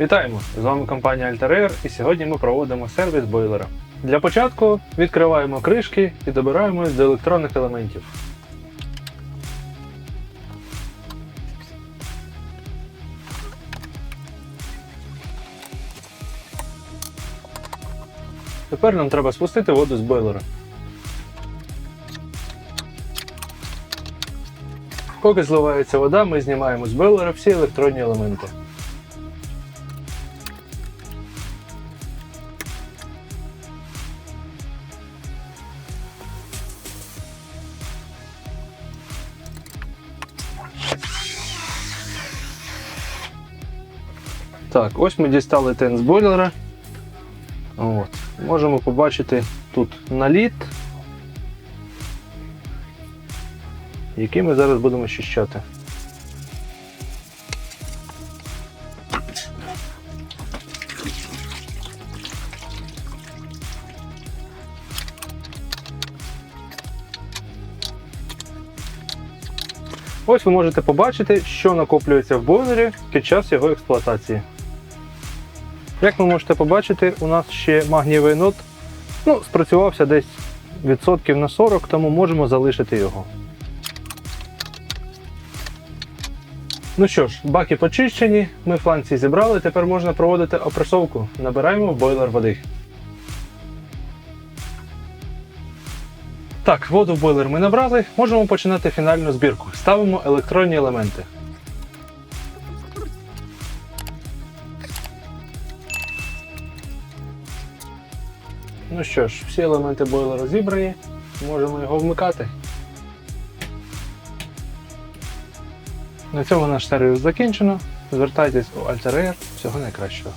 Вітаємо! З вами компанія Altair і сьогодні ми проводимо сервіс бойлера. Для початку відкриваємо кришки і добираємось до електронних елементів. Тепер нам треба спустити воду з бойлера. Поки зливається вода, ми знімаємо з бойлера всі електронні елементи. Так, ось ми дістали тен з бойлера. От. Можемо побачити тут наліт, який ми зараз будемо щищати. Ось ви можете побачити, що накоплюється в бойлері під час його експлуатації. Як ви можете побачити, у нас ще магнієвий нот ну, спрацювався десь відсотків на 40, тому можемо залишити його. Ну що ж, баки почищені, ми фланці зібрали, тепер можна проводити опресовку. Набираємо в бойлер води. Так, воду в бойлер ми набрали, можемо починати фінальну збірку. Ставимо електронні елементи. Ну що ж, всі елементи бойлера зібрані, можемо його вмикати. На цьому наш сервіс закінчено. Звертайтесь у Altair. Всього найкращого.